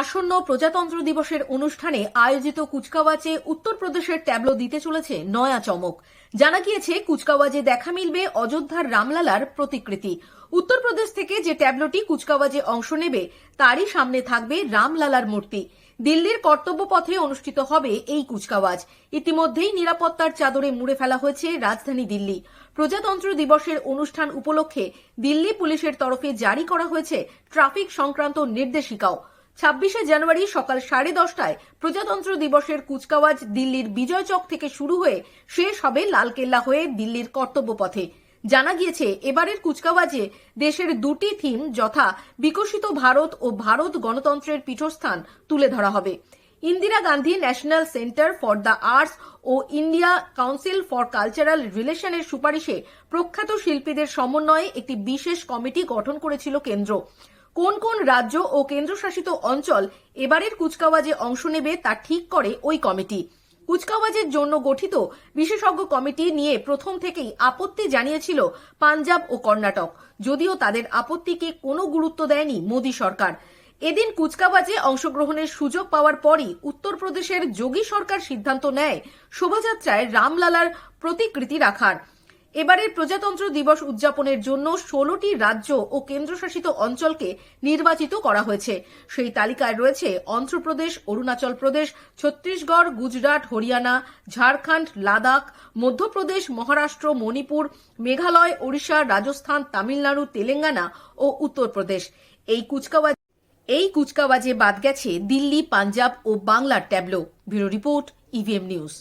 আসন্ন প্রজাতন্ত্র দিবসের অনুষ্ঠানে আয়োজিত কুচকাওয়াজে উত্তরপ্রদেশের ট্যাবলো দিতে চলেছে নয়া চমক। জানা গিয়েছে, কুচকাওয়াজে দেখা মিলবে অযোধ্যার রামলালার প্রতিকৃতি। উত্তরপ্রদেশ থেকে যে ট্যাবলোটি কুচকাওয়াজে অংশ নেবে, তারই সামনে থাকবে রামলালার মূর্তি। দিল্লির কর্তব্য পথে অনুষ্ঠিত হবে এই কুচকাওয়াজ। ইতিমধ্যেই নিরাপত্তার চাদরে মুড়ে ফেলা হয়েছে রাজধানী দিল্লি। প্রজাতন্ত্র দিবসের অনুষ্ঠান উপলক্ষে দিল্লি পুলিশের তরফে জারি করা হয়েছে ট্রাফিক সংক্রান্ত নির্দেশিকাও। ছাব্বিশে জানুয়ারি সকাল সাড়ে দশটায় প্রজাতন্ত্র দিবসের কুচকাওয়াজ দিল্লির বিজয় চক থেকে শুরু হয়ে শেষ হবে লালকেল্লা হয়ে দিল্লির কর্তব্য পথে জানা গিয়েছে, এবারের কুচকাওয়াজে দেশের দুটি থিম যথা বিকশিত ভারত ও ভারত গণতন্ত্রের পীঠস্থান তুলে ধরা হবে। Indira Gandhi national centre for the arts O India council for cultural রিলেশনের সুপারিশে প্রখ্যাত শিল্পীদের সমন্বয়ে একটি বিশেষ কমিটি গঠন করেছিল কেন্দ্র। কোন কোন রাজ্য ও কেন্দ্রশাসিত অঞ্চল এবারের কুচকাওয়াজে অংশ নেবে তা ঠিক করে ওই কমিটি। কুচকাওয়াজের জন্য গঠিত বিশেষজ্ঞ কমিটি নিয়ে প্রথম থেকেই আপত্তি জানিয়েছিল পাঞ্জাব ও কর্ণাটক। যদিও তাদের আপত্তিকে কোনো গুরুত্ব দেয়নি মোদী সরকার। এদিন কুচকাওয়াজে অংশগ্রহণের সুযোগ পাওয়ার পরই উত্তরপ্রদেশের যোগী সরকার সিদ্ধান্ত নেয় শোভাযাত্রায় রামলালার প্রতিকৃতি রাখার। এবারের প্রজাতন্ত্র দিবস উদযাপনের জন্য ষোলোটি রাজ্য ও কেন্দ্রশাসিত অঞ্চলকে নির্বাচিত করা হয়েছে। সেই তালিকায় রয়েছে অন্ধ্রপ্রদেশ, অরুণাচল প্রদেশ, ছত্তিশগড়, গুজরাট, হরিয়ানা, ঝাড়খণ্ড, লাদাখ, মধ্যপ্রদেশ, মহারাষ্ট্র, মণিপুর, মেঘালয়, ওড়িশা, রাজস্থান, তামিলনাড়ু, তেলেঙ্গানা ও উত্তরপ্রদেশ। এই কুচকাওয়াজ, এই কুচকাওয়াজে বাদ গেছে দিল্লি, পাঞ্জাব ও বাংলার tableau. Bureau report EVM news